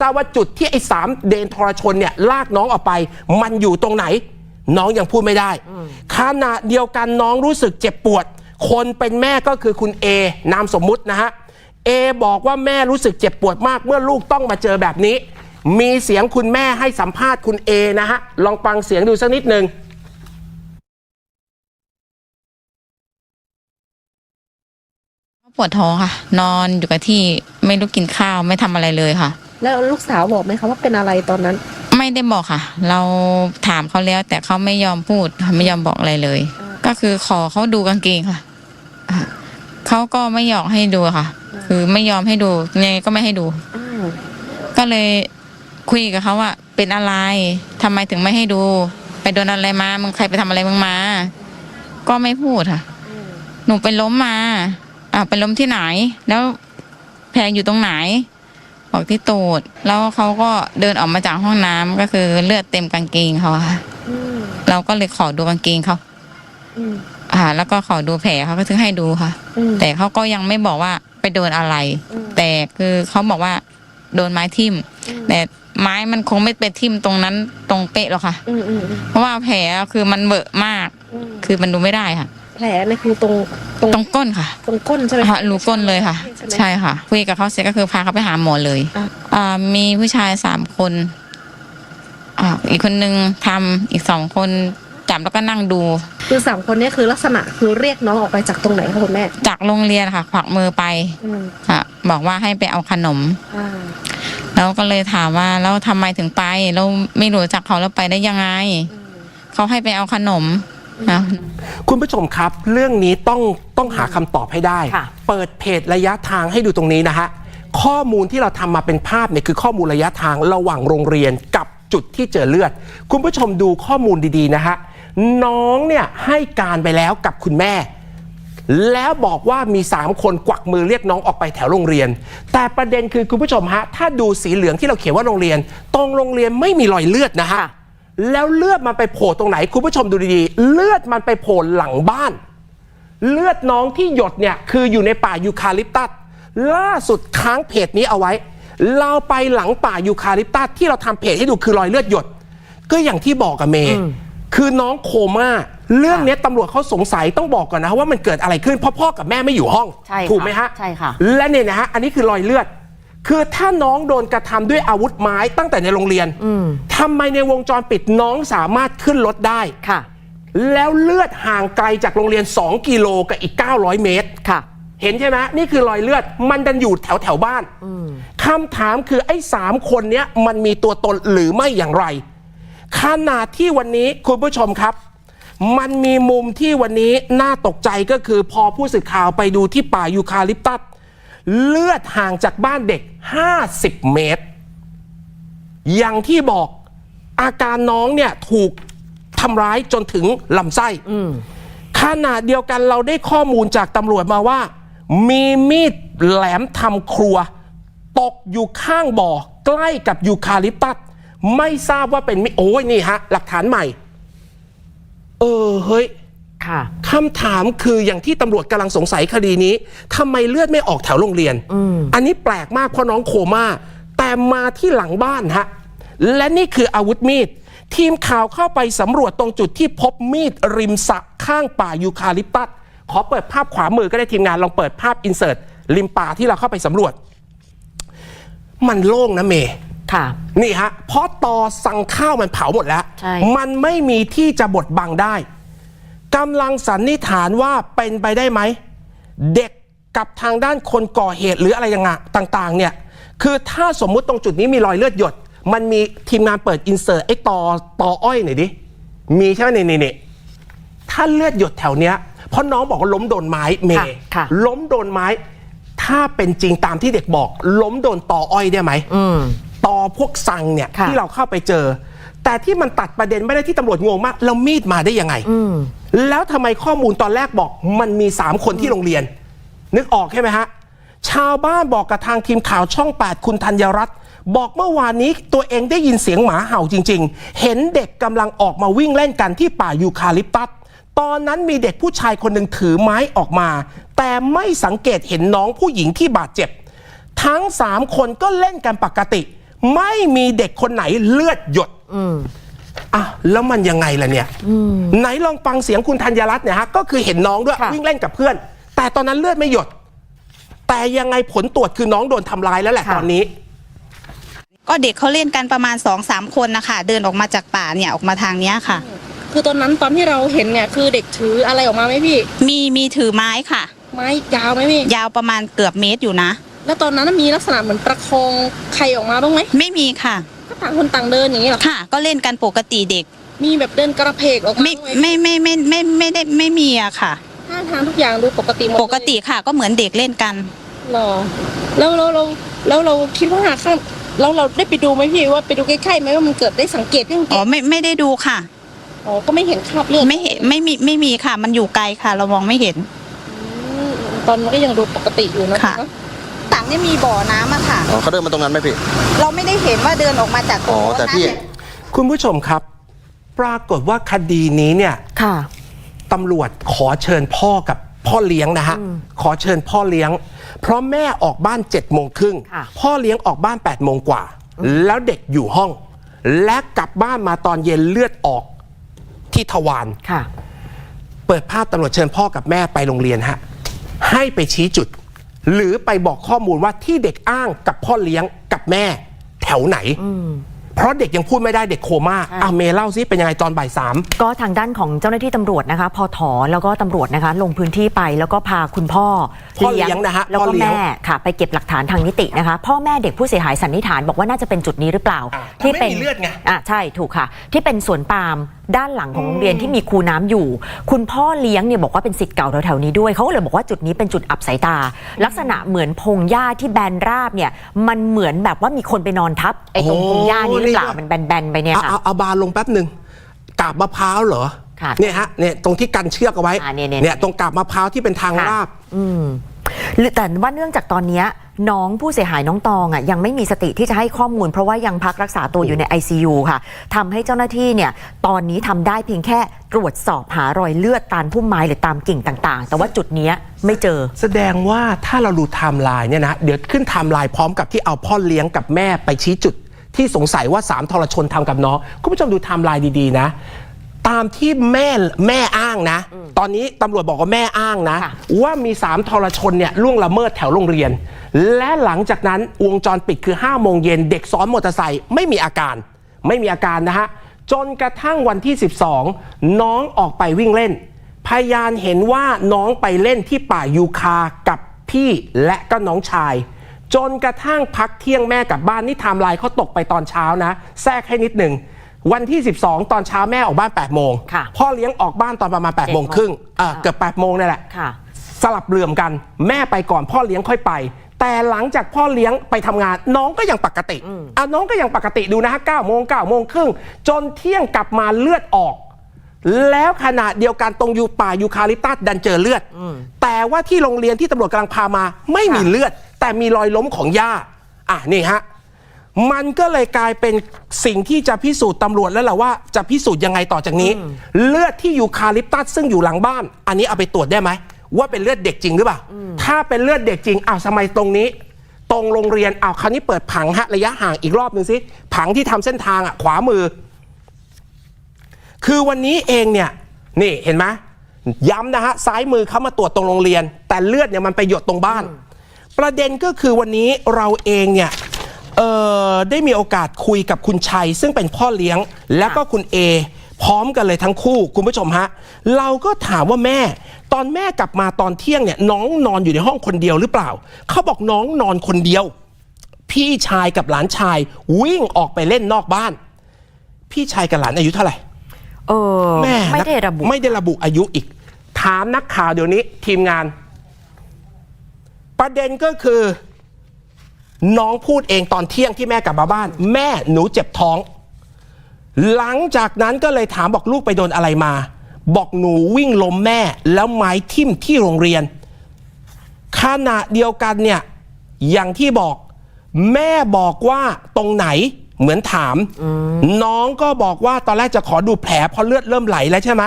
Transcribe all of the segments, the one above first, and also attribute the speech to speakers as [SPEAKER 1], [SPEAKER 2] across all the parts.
[SPEAKER 1] ทราบว่าจุดที่ไอ้สามเดนทรชนเนี่ยลากน้องออกไป มันอยู่ตรงไหน น้องยังพูดไม่ได้ขณะเดียวกันน้องรู้สึกเจ็บปวด คนเป็นแม่ก็คือคุณเอนามสมมุตินะฮะเอบอกว่าแม่รู้สึกเจ็บปวดมาก เมื่อลูกต้องมาเจอแบบนี้ มีเสียงคุณแม่ให้สัมภาษณ์คุณเอนะฮะลองฟังเสียงดูสักนิดหนึ่ง
[SPEAKER 2] ปวดท้องค่ะ นอนอยู่กับที่ไม่รู้กินข้าวไม่ทำอะไรเลยค่ะ
[SPEAKER 3] แล้วลูกสาวบอกไหมคะว่าเป็นอะไรตอนนั้น
[SPEAKER 2] ไม่ได้บอกค่ะ เราถามเขาแล้ว แต่เขาไม่ยอมพูดค่ะไม่ยอมบอกอะไรเลย ก็คือขอเขาดูกางเกงค่ะอะเขาก็ไม่ยอมให้ดูค่ะ คือไม่ยอมให้ดูยังไงก็ไม่ให้ดู
[SPEAKER 3] อ้าว
[SPEAKER 2] ก็เลยคุยกับเขาว่า เป็นอะไรทำไมถึงไม่ให้ดู ไปโดนอะไรมามึงใครไปทำอะไรมึงมา ก็ไม่พูดค่ะหนูไปล้มมาอ่าไปล้มที่ไหน แล้วแผลอยู่ตรงไหน บอกที่ตูด แล้วเขาก็เดินออกมาจากห้องน้ำก็คือเลือดเต็มกางเกงเขาอะค่ะ
[SPEAKER 3] อืม
[SPEAKER 2] เราก็เลยขอดูกางเกงเขา
[SPEAKER 3] อืม
[SPEAKER 2] อ่า แล้วก็ขอดูแผลเขาก็ถึงให้ดูค่ะ
[SPEAKER 3] อืม
[SPEAKER 2] แต่เขาก็ยังไม่บอกว่าไปโดนอะไร
[SPEAKER 3] อืม
[SPEAKER 2] แต่คือเขาบอกว่า โดนไม้ทิ่มแต่ไม้มันคงไม่ไปทิ่มตรงนั้นตรงเป๊ะหรอกค่ะ
[SPEAKER 3] อืมอืมอืม
[SPEAKER 2] เพราะว่าแผลคือมันเบอะมาก
[SPEAKER 3] อืม
[SPEAKER 2] คือมันดูไม่ได้ค่ะ
[SPEAKER 3] แผลนี่คือตรงตรง
[SPEAKER 2] ตรงก้นค่ะ
[SPEAKER 3] ตรงก้นใช่ไหม
[SPEAKER 2] ค่ะรูก้นเลยค่ะ
[SPEAKER 3] ใช่ไหม
[SPEAKER 2] ใช่ค่ะคุยกับเขาเสร็จก็คือพาเขาไปหาหมอเลย
[SPEAKER 3] อะ
[SPEAKER 2] อ่ามีผู้ชายสามคนอ่าอีกคนนึงทำอีกสองคนจับแล้วก็นั่งดู
[SPEAKER 3] คือสามคนเนี้คือลักษณะคือเรียกน้องออกไปจากตรงไหนคะคุณแม่
[SPEAKER 2] จากโรงเรียนค่ะขวักมือไป
[SPEAKER 3] อืม
[SPEAKER 2] ค่ะ บอกว่าให้ไปเอาขนม
[SPEAKER 3] อ่า
[SPEAKER 2] แล้วก็เลยถามว่าแล้วทำไมถึงไปเราไม่รู้จักเขาแล้วไปได้ยังไง
[SPEAKER 3] อืม
[SPEAKER 2] เขาให้ไปเอาขนมนะ
[SPEAKER 1] คุณผู้ชมครับ เรื่องนี้ต้องต้องหาคำตอบให้ได้
[SPEAKER 3] ค่ะ
[SPEAKER 1] เปิดเพจระยะทางให้ดูตรงนี้นะฮะข้อมูลที่เราทำมาเป็นภาพเนี่ยคือข้อมูลระยะทางระหว่างโรงเรียนกับจุดที่เจอเลือด คุณผู้ชมดูข้อมูลดีๆนะฮะน้องเนี่ยให้การไปแล้วกับคุณแม่ แล้วบอกว่ามี 3 คนกวักมือเรียกน้องออกไปแถวโรงเรียน แต่ประเด็นคือคุณผู้ชมฮะถ้าดูสีเหลืองที่เราเขียนว่าโรงเรียน ตรงโรงเรียนไม่มีรอยเลือดนะฮะ แล้วเลือดมันไปโผล่ตรงไหน คุณผู้ชมดูดีๆ เลือดมันไปโผล่หลังบ้าน เลือดน้องที่หยดเนี่ยคืออยู่ในป่ายูคาลิปตัสล่าสุดค้างเพจนี้เอาไว้ เราไปหลังป่ายูคาลิปตัสที่เราทำเพจให้ดูคือรอยเลือดหยด ก็อย่างที่บอกกับเมย์คือน้องโคม่าเรื่องเนี้ยตำรวจเขาสงสัยต้องบอกก่อนนะว่ามันเกิดอะไรขึ้นเพราะพ่อกับแม่ไม่อยู่ห้อง
[SPEAKER 4] ใช่ค่ะ
[SPEAKER 1] ถูกไหมฮะ
[SPEAKER 4] ใช่ค่ะ
[SPEAKER 1] และเนี่ยนะฮะอันนี้คือรอยเลือด คือถ้าน้องโดนกระทำด้วยอาวุธไม้ตั้งแต่ในโรงเรียนทำไมในวงจรปิดน้องสามารถขึ้นรถได้
[SPEAKER 4] ค่ะ
[SPEAKER 1] แล้วเลือดห่างไกลจากโรงเรียน 2 กิโลกับอีก 900 เมตร
[SPEAKER 4] ค่ะ
[SPEAKER 1] เห็นใช่ไหมนี่คือรอยเลือดมันดันอยู่แถวแถวๆบ้านคำถามคือไอ้สามคนเนี้ยมันมีตัวตนหรือไม่อย่างไรขนาดที่วันนี้คุณผู้ชมครับ มันมีมุมที่วันนี้น่าตกใจก็คือพอผู้สื่อข่าวไปดูที่ป่ายูคาลิปตัส เลือดห่างจากบ้านเด็ก 50 เมตร อย่างที่บอกอาการน้องเนี่ยถูกทำร้ายจนถึงลำไส้ขณะเดียวกันเราได้ข้อมูลจากตำรวจมาว่า มีมีดแหลมทำครัว ตกอยู่ข้างบ่อ ใกล้กับยูคาลิปตัสไม่ทราบว่าเป็นมีดโอ้ยนี่ฮะ หลักฐานใหม่ เออ เฮ้ย
[SPEAKER 4] ค่ะ
[SPEAKER 1] คำถามคืออย่างที่ตำรวจกำลังสงสัยคดีนี้ทำไมเลือดไม่ออกแถวโรงเรียนอันนี้แปลกมากเพราะน้องโคม่าแต่มาที่หลังบ้านฮะและนี่คืออาวุธมีดทีมข่าวเข้าไปสำรวจตรงจุดที่พบมีดริมสระข้างป่ายูคาลิปตัสขอเปิดภาพขวามือก็ได้ทีมงานลองเปิดภาพอินเสิร์ตริมป่าที่เราเข้าไปสำรวจ มันโล่งนะเมย์
[SPEAKER 4] ค่ะ
[SPEAKER 1] นี่ฮะเพราะตอสั่งข้าวมันเผาหมดแล้ว
[SPEAKER 4] ใช่
[SPEAKER 1] มันไม่มีที่จะบดบังได้ กำลังสันนิษฐานว่าเป็นไปได้ไหม เด็กกับทางด้านคนก่อเหตุหรืออะไรยังไงต่างๆเนี่ยคือถ้าสมมุติตรงจุดนี้มีรอยเลือดหยด มันมีทีมงานเปิดอินเสิร์ตไอ้ตอตออ้อยหน่อยดิ มีใช่ไหมนี่นี่นี่ถ้าเลือดหยดแถวเนี้ยเพราะน้องบอกว่าล้มโดนไม้เม
[SPEAKER 4] ค่ะ
[SPEAKER 1] ย์
[SPEAKER 4] ค่ะ
[SPEAKER 1] ล้มโดนไม้ ถ้าเป็นจริงตามที่เด็กบอก ล้มโดนตออ้อยได้ไหม
[SPEAKER 4] อืม
[SPEAKER 1] ต่อพวกสั่งเนี่ย
[SPEAKER 4] ค่ะ
[SPEAKER 1] ที่เราเข้าไปเจอ แต่ที่มันตัดประเด็นไม่ได้ที่ตำรวจงงมากแล้วมีดมาได้ยังไง แล้วทำไมข้อมูลตอนแรกบอก มันมี3คนที่โรงเรียน นึกออกใช่ไหมฮะ ชาวบ้านบอกกับทางทีมข่าวช่อง 8 คุณธัญรัตน์บอกเมื่อวานนี้ตัวเองได้ยินเสียงหมาเห่าจริง ๆ เห็นเด็กกำลังออกมาวิ่งเล่นกันที่ป่ายูคาลิปตัสตอนนั้นมีเด็กผู้ชายคนหนึ่งถือไม้ออกมา แต่ไม่สังเกตเห็นน้องผู้หญิงที่บาดเจ็บ ทั้ง3คนก็เล่นกันปกติ ไม่มีเด็กคนไหนเลือดหยด
[SPEAKER 4] อืม
[SPEAKER 1] อะแล้วมันยังไงล่ะเนี่ย
[SPEAKER 4] อืม
[SPEAKER 1] ไหนลองฟังเสียงคุณธัญรัตน์เนี่ยฮะก็คือเห็นน้องด้วย
[SPEAKER 4] ค่ะ
[SPEAKER 1] วิ่งเล่นกับเพื่อน แต่ตอนนั้นเลือดไม่หยด แต่ยังไงผลตรวจคือน้องโดนทำร้ายแล้วแหละตอนนี้
[SPEAKER 5] ก็เด็กเขาเล่นกันประมาณสองสามคนนะคะเดินออกมาจากป่าเนี่ยออกมาทางเนี้ยค่ะ
[SPEAKER 3] คือตอนนั้นตอนที่เราเห็นเนี่ยคือเด็กถืออะไรออกมาไหมพี่
[SPEAKER 5] มีมีถือไม้ค่ะ
[SPEAKER 3] ไม้ยาวไหมพี่
[SPEAKER 5] ยาวประมาณเกือบเมตรอยู่นะ
[SPEAKER 3] แล้วตอนนั้นมีลักษณะเหมือนประคองใครออกมาบ้างไหม
[SPEAKER 5] ไม่มีค่ะ
[SPEAKER 3] ก็ ต่างคนต่างเดินอย่างนี้เหรอ
[SPEAKER 5] ค่ะ ก็เล่นกันปกติเด็ก
[SPEAKER 3] มีแบบเดินกระเพกออกมา
[SPEAKER 5] ไม่
[SPEAKER 3] บ้างไหม
[SPEAKER 5] ไม่ไม่ไม่ไม่ไม่ได้ไม่มีอะค่ะ
[SPEAKER 3] ท่าทางทุกอย่างดูปกติหมดเลย
[SPEAKER 5] ปกติค่ะ ก็เหมือนเด็กเล่นกัน
[SPEAKER 3] หรอแล้วเราเราแล้วเราคิดว่าข้างแล้วเราได้ไปดูไหมพี่ว่าไปดูใกล้ๆไหมว่ามันเกิดได้สังเกตยังไง
[SPEAKER 5] อ๋อไม่ไม่ได้ดูค่ะ
[SPEAKER 3] อ๋อก็ไม่เห็นคราบเลือด
[SPEAKER 5] ไม่เห็นไม่มีไม่มีค่ะ มันอยู่ไกลค่ะ เรามองไม่เห็น
[SPEAKER 3] อืมตอนมันก็ยังดูปกติอยู่นะ
[SPEAKER 5] ค่ะต่า งนี่มีบ่อน้ำอะค่ะ
[SPEAKER 6] อ๋อเขาเดินมาตรงนั้นไหมพี่
[SPEAKER 5] เราไม่ได้เห็นว่าเดินออกมาจากตรง
[SPEAKER 6] อ๋อ
[SPEAKER 5] โน้น
[SPEAKER 6] แต่
[SPEAKER 5] นะ
[SPEAKER 6] พี่
[SPEAKER 1] คุณผู้ชมครับ ปรากฏว่าคดีนี้เนี่ย
[SPEAKER 4] ค่ะ
[SPEAKER 1] ตำรวจขอเชิญพ่อกับพ่อเลี้ยงนะฮะ ขอเชิญพ่อเลี้ยง เพราะแม่ออกบ้าน7จ็ดโมงครึ่ง
[SPEAKER 4] ค่ะ
[SPEAKER 1] พ่อเลี้ยงออกบ้าน8ปดโมงกว่า แล้วเด็กอยู่ห้อง และกลับบ้านมาตอนเย็นเลือดออกที่ทวาร
[SPEAKER 4] ค่ะ
[SPEAKER 1] เปิดภาพตำรวจเชิญพ่อกับแม่ไปโรงเรียนฮะให้ไปชี้จุด หรือไปบอกข้อมูลว่าที่เด็กอ้างกับพ่อเลี้ยงกับแม่ แถวไหน เพราะเด็กยังพูดไม่ได้เด็กโคม่าอะเมย์เล่าซิเป็นยังไงตอนบ่ายสาม
[SPEAKER 4] ก็ทางด้านของเจ้าหน้าที่ตำรวจนะคะพอถอแล้วก็ตำรวจนะคะ ลงพื้นที่ไปแล้วก็พาคุณพ่อ
[SPEAKER 1] พ่อเลี้ยงนะฮะ
[SPEAKER 4] แล้ว
[SPEAKER 1] พ่
[SPEAKER 4] ก็
[SPEAKER 1] อเลี้ยง
[SPEAKER 4] แม่ค่ะ ไปเก็บหลักฐานทางนิตินะคะ พ่อแม่เด็กผู้เสียหายสันนิษฐานบอกว่าน่าจะเป็นจุดนี้หรือเปล่า
[SPEAKER 1] อ่าแต่ไม่มีเลือดไง
[SPEAKER 4] อะใช่ถูกค่ะ ที่เป็นสวนปาล์ม ด้านหลังของโรงเรียนที่มีคูน้ำอยู่ คุณพ่อเลี้ยงเนี่ยบอกว่าเป็นสิทธิ์เก่าแถวๆนี้ด้วยเขาก็เลยบอกว่าจุดนี้เป็นจุดอับสายตา ลักษณะเหมือนพงหญ้าที่แบนราบเนี่ยมันเหมือนแบบว่ามีคนไปนอนทับไอ้ตรงพงหญ้านี้หรือเปล่ามันแบนๆไปเนี่ย
[SPEAKER 1] เอา
[SPEAKER 4] ค่ะ
[SPEAKER 1] เอาเอาบาร์ลงแป๊บหนึ่งกาบมะพร้าวเหรอ
[SPEAKER 4] ค่ะ
[SPEAKER 1] เนี่ยฮะเนี่ยตรงที่กันเชือกเอาไว้
[SPEAKER 4] อ่าเนี่ยเนี่ย
[SPEAKER 1] ตรงกาบมะพร้าวที่เป็นทาง
[SPEAKER 4] ค่ะ
[SPEAKER 1] ราบ
[SPEAKER 4] อืมหรือ แต่ว่าเนื่องจากตอนนี้น้องผู้เสียหายน้องตองอะยังไม่มีสติที่จะให้ข้อมูล เพราะว่ายังพักรักษาตัวอยู่ใน ICU ค่ะทำให้เจ้าหน้าที่เนี่ยตอนนี้ทำได้เพียงแค่ตรวจสอบหารอยเลือดตามพุ่มไม้หรือตามกิ่งต่างๆ แต่ว่าจุดนี้ไม่เจอ
[SPEAKER 1] แสดงว่าถ้าเราดูไทม์ไลน์เนี่ยนะเดี๋ยวขึ้นไทม์ไลน์พร้อมกับที่เอาพ่อเลี้ยงกับแม่ไปชี้จุดที่สงสัยว่าสามทรชนทำกับน้อง คุณผู้ชมดูไทม์ไลน์ดี ๆ นะ ตามที่แม่แม่อ้างนะ ตอนนี้ตำรวจบอกว่าแม่อ้างนะ
[SPEAKER 4] ค่ะ
[SPEAKER 1] ว่ามีสามทรชนเนี่ยล่วงละเมิดแถวโรงเรียน และหลังจากนั้นวงจรปิดคือ5โมงเย็นเด็กซ้อนมอเตอร์ไซค์ไม่มีอาการ ไม่มีอาการนะฮะ จนกระทั่งวันที่ 12 น้องออกไปวิ่งเล่น พยานเห็นว่าน้องไปเล่นที่ป่ายูคากับพี่และก็น้องชาย จนกระทั่งพักเที่ยงแม่กลับบ้านนี่ไทม์ไลน์เขาตกไปตอนเช้านะ แทรกให้นิดหนึ่ง วันที่ 12 ตอนเช้าแม่ออกบ้าน8โมง
[SPEAKER 4] ค่ะ
[SPEAKER 1] พ่อเลี้ยงออกบ้านตอนประมาณ8โมงครึ่งอ่าเกือบ8โมงนี่แหละ
[SPEAKER 4] ค่ะ
[SPEAKER 1] สลับเรื่อมกันแม่ไปก่อนพ่อเลี้ยงค่อยไป แต่หลังจากพ่อเลี้ยงไปทำงาน น้องก็ยังปกติอะน้องก็ยังปกติดูนะฮะ9โมง9โมงครึ่งจนเที่ยงกลับมาเลือดออก แล้วขณะเดียวกันตรงยูป่ายูคาลิปตัสดันเจอเลือด แต่ว่าที่โรงเรียนที่ตำรวจกำลังพามา ไม่มีเลือด แต่มีรอยล้มของย่าอะนี่ฮะ มันก็เลยกลายเป็นสิ่งที่จะพิสูจน์ตำรวจแล้วแหละว่าจะพิสูจน์ยังไงต่อจากนี้ เลือดที่ยูคาลิปตัสซึ่งอยู่หลังบ้าน อันนี้เอาไปตรวจได้ไหม ว่าเป็นเลือดเด็กจริงหรือเปล่า ถ้าเป็นเลือดเด็กจริงอ้าวทำไมตรงนี้ ตรงโรงเรียนอ้าวคราวนี้เปิดผังฮะระยะห่างอีกรอบหนึ่งสิผังที่ทำเส้นทางอะขวามือ คือวันนี้เองเนี่ยนี่เห็นไหมย้ำนะฮะซ้ายมือเขามาตรวจตรงโรงเรียน แต่เลือดเนี่ยมันไปหยดตรงบ้าน ประเด็นก็คือวันนี้เราเองเนี่ย เอ่อได้มีโอกาสคุยกับคุณชัย ซึ่งเป็นพ่อเลี้ยง แล้วก็คุณเอ พร้อมกันเลยทั้งคู่ คุณผู้ชมฮะ เราก็ถามว่าแม่ ตอนแม่กลับมาตอนเที่ยงเนี่ยน้องนอนอยู่ในห้องคนเดียวหรือเปล่า เขาบอกน้องนอนคนเดียว พี่ชายกับหลานชายวิ่งออกไปเล่นนอกบ้าน พี่ชายกับหลานอายุเท่าไหร่
[SPEAKER 4] เออ
[SPEAKER 1] แม่
[SPEAKER 4] ไม่ได้ระบุ
[SPEAKER 1] ไม่ได้ระบุอายุอีก ถามนักข่าวเดี๋ยวนี้ทีมงาน ประเด็นก็คือ น้องพูดเองตอนเที่ยงที่แม่กลับมาบ้าน แม่หนูเจ็บท้อง หลังจากนั้นก็เลยถามบอกลูกไปโดนอะไรมา บอกหนูวิ่งล้มแม่แล้วไม้ทิ่มที่โรงเรียน ขณะเดียวกันเนี่ยอย่างที่บอก แม่บอกว่าตรงไหนเหมือนถาม น้องก็บอกว่าตอนแรกจะขอดูแผลเพราะเลือดเริ่มไหลแล้วใช่ไหม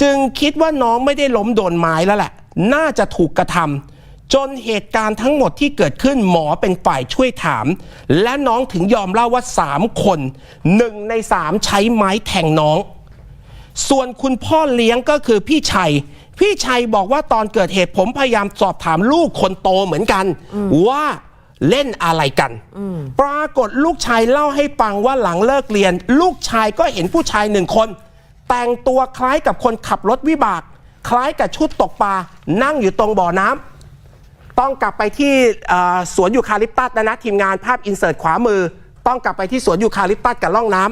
[SPEAKER 1] จึงคิดว่าน้องไม่ได้ล้มโดนไม้แล้วแหละ น่าจะถูกกระทำ จนเหตุการณ์ทั้งหมดที่เกิดขึ้นหมอเป็นฝ่ายช่วยถาม และน้องถึงยอมเล่าว่า 3 คนหนึ่งใน3ใช้ไม้แทงน้อง ส่วนคุณพ่อเลี้ยงก็คือพี่ชัย พี่ชัยบอกว่าตอนเกิดเหตุผมพยายามสอบถามลูกคนโตเหมือนกัน ว่าเล่นอะไรกัน ปรากฏลูกชายเล่าให้ฟังว่าหลังเลิกเรียน ลูกชายก็เห็นผู้ชายหนึ่งคน แต่งตัวคล้ายกับคนขับรถวิบาก คล้ายกับชุดตกปลานั่งอยู่ตรงบ่อน้ำ ต้องกลับไปที่เอ่อสวนยูคาลิปตัสนะนะทีมงานภาพอินเสิร์ตขวามือ ต้องกลับไปที่สวนยูคาลิปตัสกับร่องน้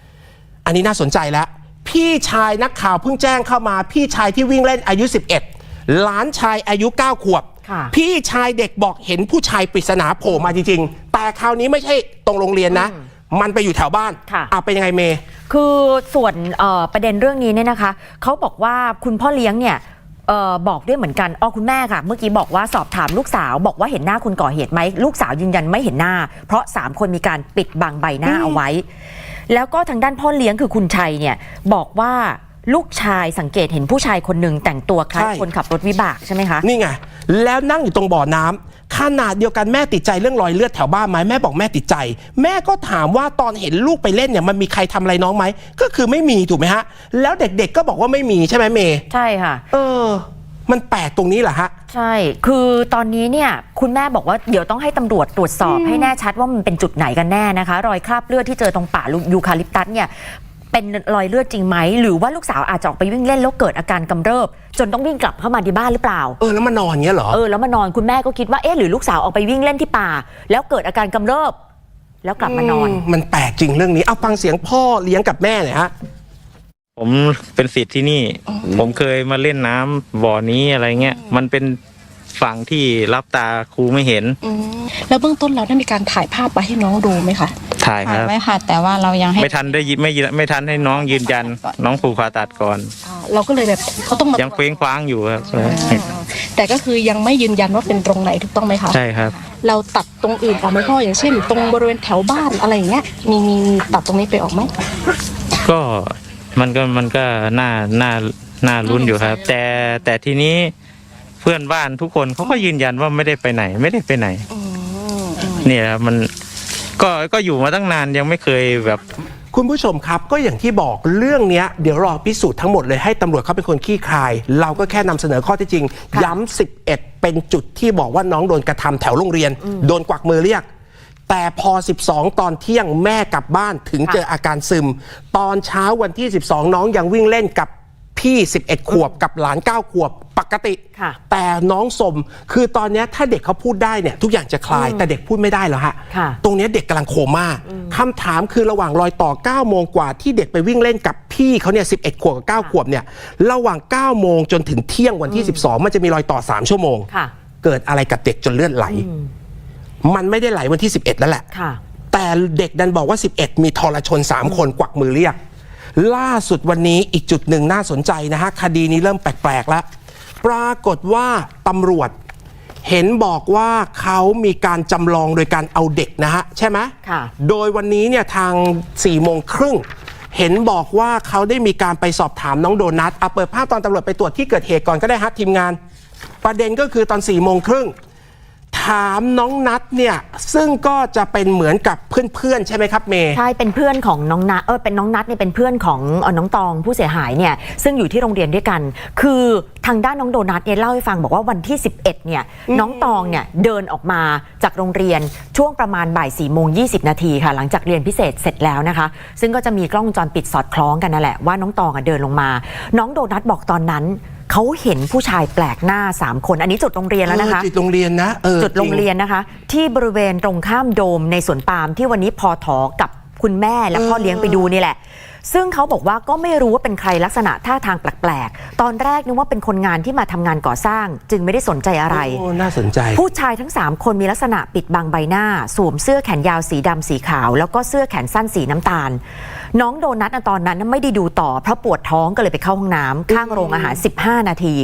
[SPEAKER 1] ำอันนี้น่าสนใจแล้ว พี่ชายนักข่าวเพิ่งแจ้งเข้ามา พี่ชายที่วิ่งเล่นอายุ 11 หลานชายอายุ 9 ขวบ
[SPEAKER 4] ค่ะ
[SPEAKER 1] พี่ชายเด็กบอกเห็นผู้ชายปริศนาโผล่มาจริง ๆ แต่คราวนี้ไม่ใช่ตรงโรงเรียนนะ มันไปอยู่แถวบ้าน
[SPEAKER 4] ค่ะ
[SPEAKER 1] อะเป็นยังไงเมย์
[SPEAKER 4] คือส่วนเอ่อประเด็นเรื่องนี้เนี่ยนะคะเขาบอกว่าคุณพ่อเลี้ยงเนี่ย เออบอกด้วยเหมือนกันอ๋อคุณแม่ค่ะ เมื่อกี้บอกว่าสอบถามลูกสาวบอกว่าเห็นหน้าคุณก่อเหตุไหมลูกสาวยืนยันไม่เห็นหน้า เพราะ 3 คนมีการปิดบังใบหน้าเอาไว้ แล้วก็ทางด้านพ่อเลี้ยงคือคุณชัยเนี่ยบอกว่าลูกชายสังเกตเห็นผู้ชายคนหนึ่งแต่งตัวคล้าย
[SPEAKER 1] ใช่
[SPEAKER 4] คนขับรถวิบากใช่ไหมคะ
[SPEAKER 1] นี่ไง แล้วนั่งอยู่ตรงบ่อน้ำขนาดเดียวกันแม่ติดใจเรื่องรอยเลือดแถวบ้านไหมแม่บอกแม่ติดใจ แม่ก็ถามว่าตอนเห็นลูกไปเล่นเนี่ยมันมีใครทำอะไรน้องไหมก็คือไม่มีถูกไหมฮะ แล้วเด็กๆก็บอกว่าไม่มีใช่ไหมเมย์
[SPEAKER 4] ใช่ค่ะ
[SPEAKER 1] เออ มันแปลกตรงนี้แหละฮะ
[SPEAKER 4] ใช่ คือตอนนี้เนี่ย คุณแม่บอกว่าเดี๋ยวต้องให้ตำรวจตรวจสอบให้แน่ชัดว่ามันเป็นจุดไหนกันแน่นะคะ รอยคราบเลือดที่เจอตรงป่ายูคาลิปตัสเนี่ย เป็นรอยเลือดจริงไหม หรือว่าลูกสาวอาจจะออกไปวิ่งเล่นแล้วเกิดอาการกำเริบ จนต้องวิ่งกลับเข้ามาที่บ้านหรือเปล่า
[SPEAKER 1] เออแล้วมานอนเงี้ยเหรอ
[SPEAKER 4] เออแล้วมานอนคุณแม่ก็คิดว่าเอ๊ะหรือลูกสาวออกไปวิ่งเล่นที่ป่า แล้วเกิดอาการกำเริบ แล้วกลับมานอน
[SPEAKER 1] มมันแปลกจริงเรื่องนี้ เอาฟังเสียงพ่อเลี้ยงกับแม่หน่อยฮะ
[SPEAKER 6] ผมเป็นสิทธิ์ที่นี่ ผมเคยมาเล่นน้ำบ่อนี้อะไรเงี้ย มันเป็น ฝั่งที่รับตาครูไม่เห็น
[SPEAKER 3] อืมแล้วเบื้องต้นเราได้มีการถ่ายภาพไปให้น้องดูไหมคะ
[SPEAKER 6] ถ่ายค
[SPEAKER 2] ถ่าย
[SPEAKER 6] รับ
[SPEAKER 2] ไว้ค่ะ แต่ว่าเรายังให้
[SPEAKER 6] ไม่ทันได้ยิไม่ยิไม่ทันให้น้องยืนยัน น้องผูกผ่าตัดก่อน
[SPEAKER 3] อ่าเราก็เลยแบบเขาต้องมา
[SPEAKER 6] ยังเคว้งคว้างอยู่ครับ
[SPEAKER 3] อ่าแต่ก็คือยังไม่ยืนยันว่าเป็นตรงไหนถูกต้องไหมคะ
[SPEAKER 6] ใช่ครับ
[SPEAKER 3] เราตัดตรงอื่นออกไหมพ่ออย่างเช่น ตรงบริเวณแถวบ้านอะไรอย่างเงี้ยมีมีมีตัดตรงนี้ไปออกไหม
[SPEAKER 6] ก็มันก็มันก็น่าน่าน่าลุ้นอยู่ครับ แต่แต่ทีนี้เพื่อนบ้านทุกคนเขาก็ยืนยันว่าไม่ได้ไปไหน ไม่ได้ไปไหน
[SPEAKER 3] อืมอืม
[SPEAKER 6] เนี่ยครับมันก็ก็อยู่มาตั้งนานยังไม่เคยแบบ
[SPEAKER 1] คุณผู้ชมครับก็อย่างที่บอกเรื่องเนี้ยเดี๋ยวรอพิสูจน์ทั้งหมดเลยให้ตำรวจเขาเป็นคนขี้คาย เราก็แค่นำเสนอข้อเที่จริง
[SPEAKER 4] ค่ะ
[SPEAKER 1] ย้ำ 11 เป็นจุดที่บอกว่าน้องโดนกระทำแถวโรงเรียน โดนกวักมือเรียก แต่พอ 12 ตอนเที่ยงแม่กลับบ้านถึงเจออาการซึม ตอนเช้าวันที่ 12 น้องยังวิ่งเล่นกับ พี่ 11 ขวบกับหลาน 9 ขวบปกติ
[SPEAKER 4] ค่ะ
[SPEAKER 1] แต่น้องสมคือตอนเนี้ยถ้าเด็กเขาพูดได้เนี่ยทุกอย่างจะคลาย แต่เด็กพูดไม่ได้แล้วฮะ
[SPEAKER 4] ค่ะ
[SPEAKER 1] ตรงเนี้ยเด็กกำลังโคม่าคำถามคือระหว่างรอยต่อ 9 โมงกว่าที่เด็กไปวิ่งเล่นกับพี่เขาเนี่ย 11 ขวบกับ 9 ขวบเนี่ย ระหว่าง 9 โมงจนถึงเที่ยงวันที่ 12 มันจะมีรอยต่อ 3 ชั่วโมง
[SPEAKER 4] ค่ะ
[SPEAKER 1] เกิดอะไรกับเด็กจนเลือดไหล มันไม่ได้ไหลวันที่ 11 แล้วแหละ
[SPEAKER 4] ค่ะ
[SPEAKER 1] แต่เด็กดันบอกว่า 11 มีทรชน 3 คนกวักมือเรียก ล่าสุดวันนี้อีกจุดหนึ่งน่าสนใจนะฮะ คดีนี้เริ่มแปลกๆแล้ว ปรากฏว่าตำรวจเห็นบอกว่าเขามีการจำลองโดยการเอาเด็กนะฮะ ใช่ไหม
[SPEAKER 4] ค่ะ
[SPEAKER 1] โดยวันนี้เนี่ยทาง4ี่โมงครึ่งเห็นบอกว่าเขาได้มีการไปสอบถามน้องโดนัทเอาเปิดภาพตอนตำรวจไปตรวจที่เกิดเหตุก่อนก็ได้ฮะทีมงาน ประเด็นก็คือตอน4ี่โมงครึ่ง ถามน้องนัทเนี่ยซึ่งก็จะเป็นเหมือนกับเพื่อนๆใช่ไหมครับเมย์
[SPEAKER 4] ใช่เป็นเพื่อนของน้องนัทเออเป็นน้องนัทเนี่ยเป็นเพื่อนของเอ่อน้องตองผู้เสียหายเนี่ยซึ่งอยู่ที่โรงเรียนด้วยกัน คือทางด้านน้องโดนัทเนี่ยเล่าให้ฟังบอกว่าวันที่ 11เนี่ยน้องตองเนี่ยเดินออกมาจากโรงเรียนช่วงประมาณบ่าย4โมง20นาทีค่ะ หลังจากเรียนพิเศษเสร็จแล้วนะคะ ซึ่งก็จะมีกล้องวงจรปิดสอดคล้องกันนั่นแหละว่าน้องตองอะเดินลงมา น้องโดนัทบอกตอนนั้น เขาเห็นผู้ชายแปลกหน้า 3 คน อันนี้จุดโรงเรียนแล้วนะคะ
[SPEAKER 1] เออจุดโรงเรียนนะเออ
[SPEAKER 4] จุดโรงเรียนนะคะ ที่บริเวณตรงข้ามโดมในสวนปาล์มที่วันนี้พอถอกับคุณแม่และพ่อเลี้ยงไปดูนี่แหละ ซึ่งเขาบอกว่าก็ไม่รู้ว่าเป็นใครลักษณะท่าทางแปลกๆ ตอนแรกนึกว่าเป็นคนงานที่มาทำงานก่อสร้าง จึงไม่ได้สนใจอะไร
[SPEAKER 1] โอ้น่าสนใจ
[SPEAKER 4] ผู้ชายทั้ง 3 คนมีลักษณะปิดบังใบหน้า สวมเสื้อแขนยาวสีดำสีขาว แล้วก็เสื้อแขนสั้นสีน้ำตาล น้องโดนัทน่ะตอนนั้นไม่ได้ดูต่อเพราะปวดท้องก็เลยไปเข้าห้องน้ำข้างโรงอาหาร 15 นาที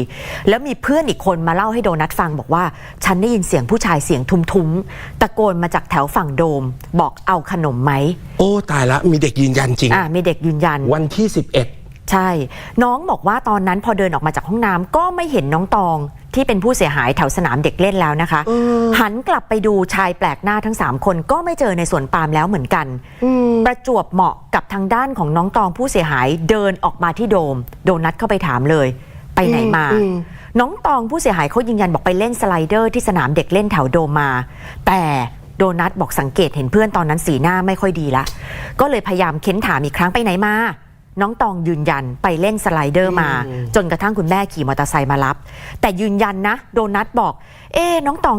[SPEAKER 4] แล้วมีเพื่อนอีกคนมาเล่าให้โดนัทฟังบอกว่า ฉันได้ยินเสียงผู้ชายเสียงทุ้มๆตะโกนมาจากแถวฝั่งโดม บอกเอาขนมไหม
[SPEAKER 1] โอ้ตายละมีเด็กยืนยันจริง
[SPEAKER 4] อ่ามีเด็กยืนยัน
[SPEAKER 1] วันที่ 11
[SPEAKER 4] ใช่ น้องบอกว่าตอนนั้นพอเดินออกมาจากห้องน้ำก็ไม่เห็นน้องตองที่เป็นผู้เสียหายแถวสนามเด็กเล่นแล้วนะคะ หันกลับไปดูชายแปลกหน้าทั้ง 3 คนก็ไม่เจอในสวนปาล์มแล้วเหมือนกัน ประจวบเหมาะกับทางด้านของน้องตองผู้เสียหายเดินออกมาที่โดม โดนัทเข้าไปถามเลย ไปไหนมา
[SPEAKER 1] อืม
[SPEAKER 4] น้องตองผู้เสียหายเขายืนยันบอกไปเล่นสไลเดอร์ที่สนามเด็กเล่นแถวโดมมา แต่ โดนัทบอกสังเกตเห็นเพื่อนตอนนั้นสีหน้าไม่ค่อยดีละ ก็เลยพยายามเค้นถามอีกครั้งไปไหนมา น้องตองยืนยันไปเล่นสไลเดอร์มา จนกระทั่งคุณแม่ขี่มอเตอร์ไซค์มารับ แต่ยืนยันนะ โดนัทบอก เอ๊ะน้องตอง